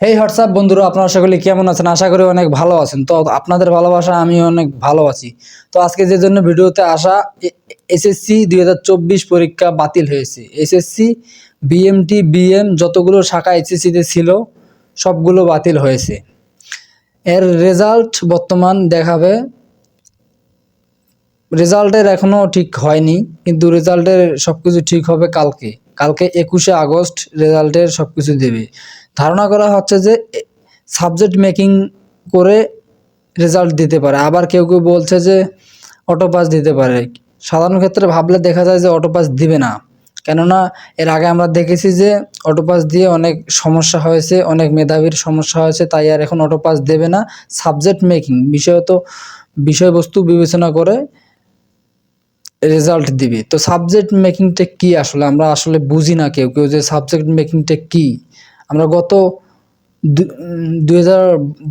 হেই WhatsApp বন্ধুরা? আপনারা সকলে কেমন আছেন? আশা করি অনেক ভালো আছেন। তো আপনাদের ভালোবাসা আমি অনেক ভালো আছি। তো আজকে যে জন্য ভিডিওতে আসা এসএসসি দুই হাজার চব্বিশ পরীক্ষা বাতিল হয়েছে। এসএসসি বিএমটি বিএম যতগুলো শাখা এসএসসিতে ছিল, সবগুলো বাতিল হয়েছে। এর রেজাল্ট বর্তমান দেখাবে। রেজাল্টের এখনও ঠিক হয়নি, কিন্তু রেজাল্টের সব কিছু ঠিক হবে কালকে। কালকে একুশে আগস্ট রেজাল্টের সব কিছু দেবে। ধারণা করা হচ্ছে যে সাবজেক্ট মেকিং করে রেজাল্ট দিতে পারে। আবার কেউ কেউ বলছে যে অটো পাস দিতে পারে। সাধারণ ক্ষেত্রে ভাবলে দেখা যায় যে অটো পাস দিবে না। কেননা এর আগে আমরা দেখেছি যে অটো পাস দিয়ে অনেক সমস্যা হয়েছে, অনেক মেধাবীর সমস্যা হয়েছে, তাই আর এখন অটো পাস দেবে না। সাবজেক্ট মেকিং বিষয়ত বিষয়বস্তু বিবেচনা করে রেজাল্ট দিবে। তো সাবজেক্ট মেকিংটা কি আসলে? আমরা আসলে বুঝি না কেউ কেউ যে সাবজেক্ট মেকিংটা কি। আমরা গত দুই হাজার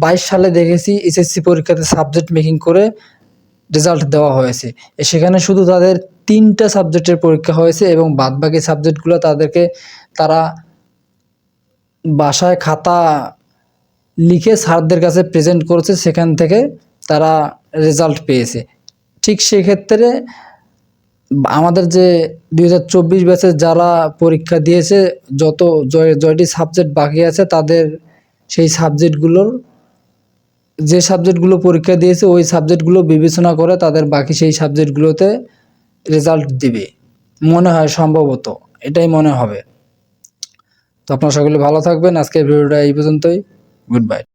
বাইশ সালে দেখেছি এসএসসি পরীক্ষাতে সাবজেক্ট মেকিং করে রেজাল্ট দেওয়া হয়েছে। সেখানে শুধু তাদের তিনটা সাবজেক্টের পরীক্ষা হয়েছে এবং বাদবাকি সাবজেক্টগুলো তাদেরকে তারা বাসায় খাতা লিখে স্যারদের কাছে প্রেজেন্ট করেছে, সেখান থেকে তারা রেজাল্ট পেয়েছে। ঠিক সেক্ষেত্রে আমাদের যে দুই হাজার চব্বিশ ব্যাচের যারা পরীক্ষা দিয়েছে, যত জয়, জয়টি সাবজেক্ট বাকি আছে, তাদের সেই সাবজেক্টগুলোর যে সাবজেক্টগুলো পরীক্ষা দিয়েছে, ওই সাবজেক্টগুলো বিবেচনা করে তাদের বাকি সেই সাবজেক্টগুলোতে রেজাল্ট দিবে। মনে হয় সম্ভবত, এটাই মনে হবে। তো আপনারা সকলে ভালো থাকবেন। আজকের ভিডিওটা এই পর্যন্তই। Good bye